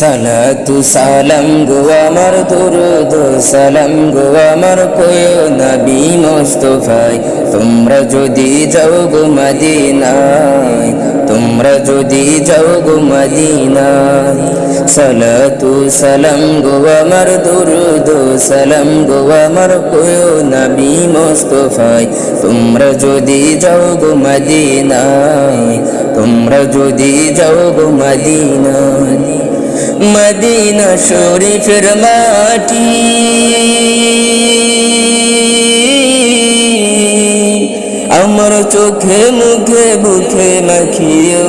সালাতু সালাম গো আমার দুরুদ, সালাম গো আমার কোয় নবী মোস্তফায় তোমরা যদি যাও গো মদিনায়, তোমরা যদি যাও গো মদিনায়। সালাতু সালাম গো আমার দুরুদ, সালাম গো আমার কোয় নবী মোস্তফায় তোমরা যদি যাও গো মদিনায়, তোমরা যদি যাও গো মদিনায়। মদিনা শরীফের মাটি। আমার চোখে মুখে বুকে মাখিও।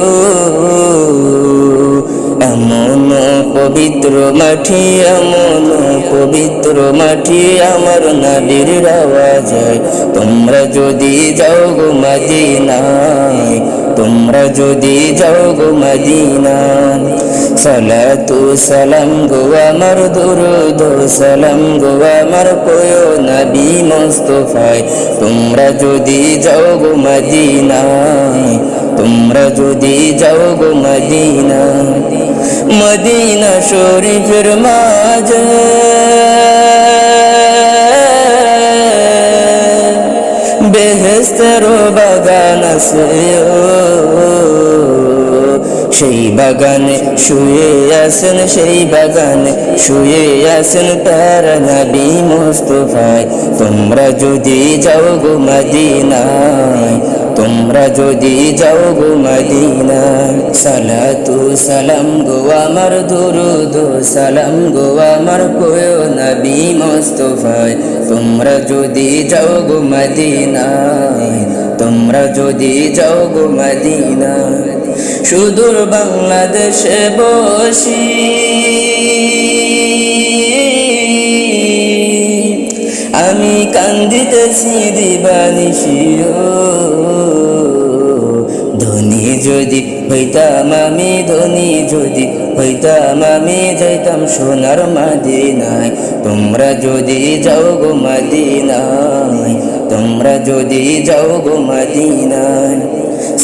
এমন পবিত্র মাটি, এমন পবিত্র মাটি আমার নাবির রাওয়া যায় তোমরা যদি যাও গো মদিনায়, তোমরা যদি যাও গো মদিনায়। সালাতু সালাম গো আমার দুরুদ সালাম গো আমার কোয় নবী মোস্তফায় তোমরা যদি যাও গো মদিনায় তোমরা যদি যাও গো মদিনা মদিনা শরীফের মাঝে বেহেস্তের বাগান আছে সেই বাগানে, শুয়ে আছেন সেই বাগানে, শুয়ে আছেন তার নবী মুস্তফায়। তোমরা যদি যাও গো মদিনায়, তোমরা যদি যাও গো মদিনায়, সালাতু সালাম গো আমার, দুরুদ সালাম গো আমার কোয় নবী মুস্তফায়। তোমরা যদি যাও গো মদিনায় তোমরা যদি যাও গো মদিনা সুদূর বাংলাদেশে বসি। আমি কান্দিতেছি দিবানিশিও ধনী যদি হইতাম আমি ধনী, যদি হইতাম আমি যাইতাম সোনার মাদিনায়। তোমরা যদি যাও গো মাদিনায়, তোমরা যদি যাও গো মাদিনায়।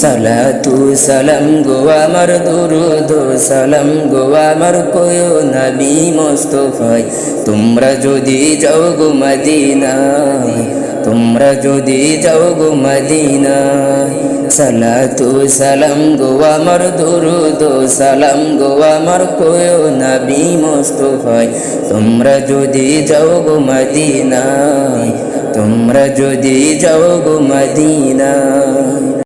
সালাতু সালাম গো আমার দুরুদ, সালাম গো আমার কোয় নবী মোস্তফায়। তোমরা যদি যাও গো মদিনায়, তোমরা যদি যাও গো মদিনায়। সালাতু সালাম গো আমার দুরুদ, সালাম গো আমার কোয় নবী মুস্তফায়। তোমরা যদি যাও গো মদিনায়, তোমরা যদি যাও গো মদিনায়।